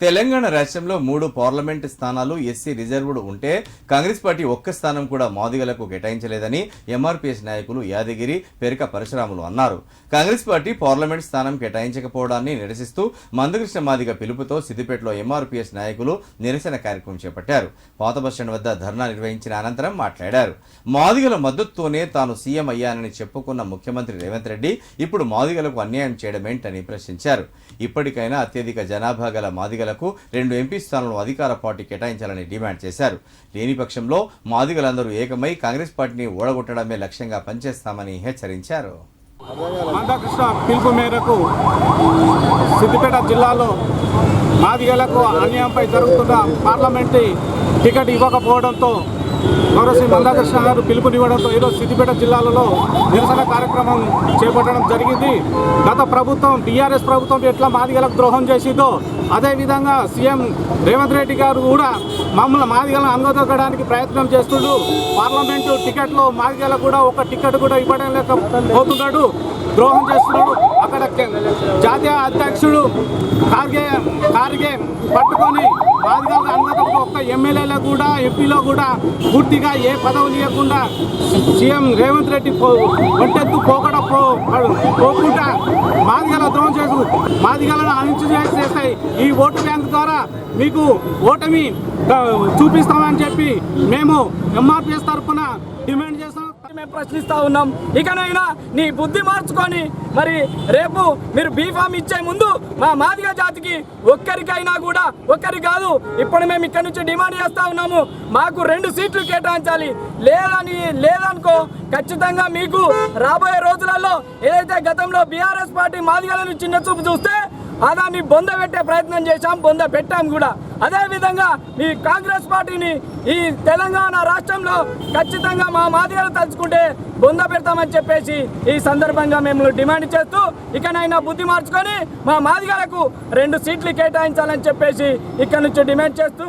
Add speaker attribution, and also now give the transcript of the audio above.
Speaker 1: తెలంగాణ రాష్ట్రంలో మూడు పార్లమెంటు స్థానాలు ఎస్సీ రిజర్వ్డ్ ఉంటే కాంగ్రెస్ పార్టీ ఒక్క స్థానం కూడా మాదిగలకు కేటాయించలేదని ఎంఆర్పీఎస్ నాయకులు యాదగిరి పెరక పరశురాములు అన్నారు. కాంగ్రెస్ పార్టీ పార్లమెంట్ స్థానం కేటాయించకపోవడాన్ని నిరసిస్తూ మందకృష్ణ మాదిగ పిలుపుతో సిద్దిపేటలో ఎంఆర్పీఎస్ నాయకులు నిరసన కార్యక్రమం చేపట్టారు. పాత బస్టాండ్ వద్ద ధర్నా నిర్వహించిన అనంతరం మాట్లాడారు. మాదిగల మద్దతుతోనే తాను సీఎం అయ్యానని చెప్పుకున్న ముఖ్యమంత్రి రేవంత్ రెడ్డి ఇప్పుడు మాదిగలకు అన్యాయం చేయడమేంటని ప్రశ్నించారు. ఇప్పటికైనా అత్యధిక జనాభా గల మాదిగలకు రెండు ఎంపీ స్థానాలను అధికార పార్టీ కేటాయించాలని డిమాండ్ చేశారు. లేని పక్షంలో మాదిగలందరూ ఏకమై కాంగ్రెస్ పార్టీని ఓడగొట్టడమే లక్ష్యంగా పనిచేస్తామని హెచ్చరించారు.
Speaker 2: మందకృష్ణ పిలుపు మేరకు సిద్దిపేట జిల్లాలో మాదిగలకు అన్యాయంపై జరుగుతున్న పార్లమెంటు టికెట్ ఇవ్వకపోవడంతో గౌరవశ్రీ మందాకృష్ణ గారు పిలుపునివ్వడంతో ఈరోజు సిద్దిపేట జిల్లాలలో నిరసన కార్యక్రమం చేపట్టడం జరిగింది. గత ప్రభుత్వం టీఆర్ఎస్ ప్రభుత్వం ఎట్లా మాదిగలకు ద్రోహం చేసిందో అదేవిధంగా సీఎం రేవంత్ రెడ్డి గారు కూడా మమ్మల్ని మాదిగలను అనుగదొక్కడానికి ప్రయత్నం చేస్తుండు. పార్లమెంటు టికెట్లో మాదిగలకు కూడా ఒక టికెట్ కూడా ఇవ్వడం లేకపోతున్నాడు. ద్రోహం చేస్తున్నాడు. అక్కడ జాతీయ అధ్యక్షుడు కార్గే కార్గే పట్టుకొని బాధితులకు అనుగదొక్క ఒక్క ఎమ్మెల్యేలో కూడా ఎంపీలో కూడా పూర్తిగా ఏ పదవి లేకుండా సీఎం రేవంత్ రెడ్డి పో- ఒంటెత్తు పోకడ పో పోకుండా మాదిగల ద్రోహం చేసు మాదిగలను అణిచి చేస్తాయి. ఈ ఓటు బ్యాంక్ ద్వారా మీకు ఓటమి చూపిస్తామని చెప్పి మేము ఎంఆర్పిఎస్ తరఫున డిమాండ్ చేస్తాం
Speaker 3: మేము ప్రశ్నిస్తూ ఉన్నాం. ఇకనైనా నీ బుద్ధి మార్చుకొని మరి రేపు మీరు బీఫామ్ ఇచ్చే ముందు మా మాదిగ జాతికి ఒక్కరికైనా కూడా ఒక్కరి కాదు ఇప్పుడు మేము ఇక్కడ నుంచి డిమాండ్ చేస్తూ ఉన్నాము. మాకు రెండు సీట్లు కేటాయించాలి. లేదని లేదనుకో ఖచ్చితంగా మీకు రాబోయే రోజులలో ఏదైతే గతంలో బీఆర్ఎస్ పార్టీ మాదిగలను చిన్న చూపు చూస్తే ఆ దాన్ని బొంద పెట్టే ప్రయత్నం చేశాం బొంద పెట్టాం కూడా. అదేవిధంగా ఈ కాంగ్రెస్ పార్టీని ఈ తెలంగాణ రాష్ట్రంలో ఖచ్చితంగా మా మాదిగలు తలుచుకుంటే బొంద పెడతామని చెప్పేసి ఈ సందర్భంగా మేము డిమాండ్ చేస్తూ ఇకనైనా బుద్ధి మార్చుకొని మా మాదిగలకు రెండు సీట్లు కేటాయించాలని చెప్పేసి ఇక్కడ నుంచి డిమాండ్ చేస్తూ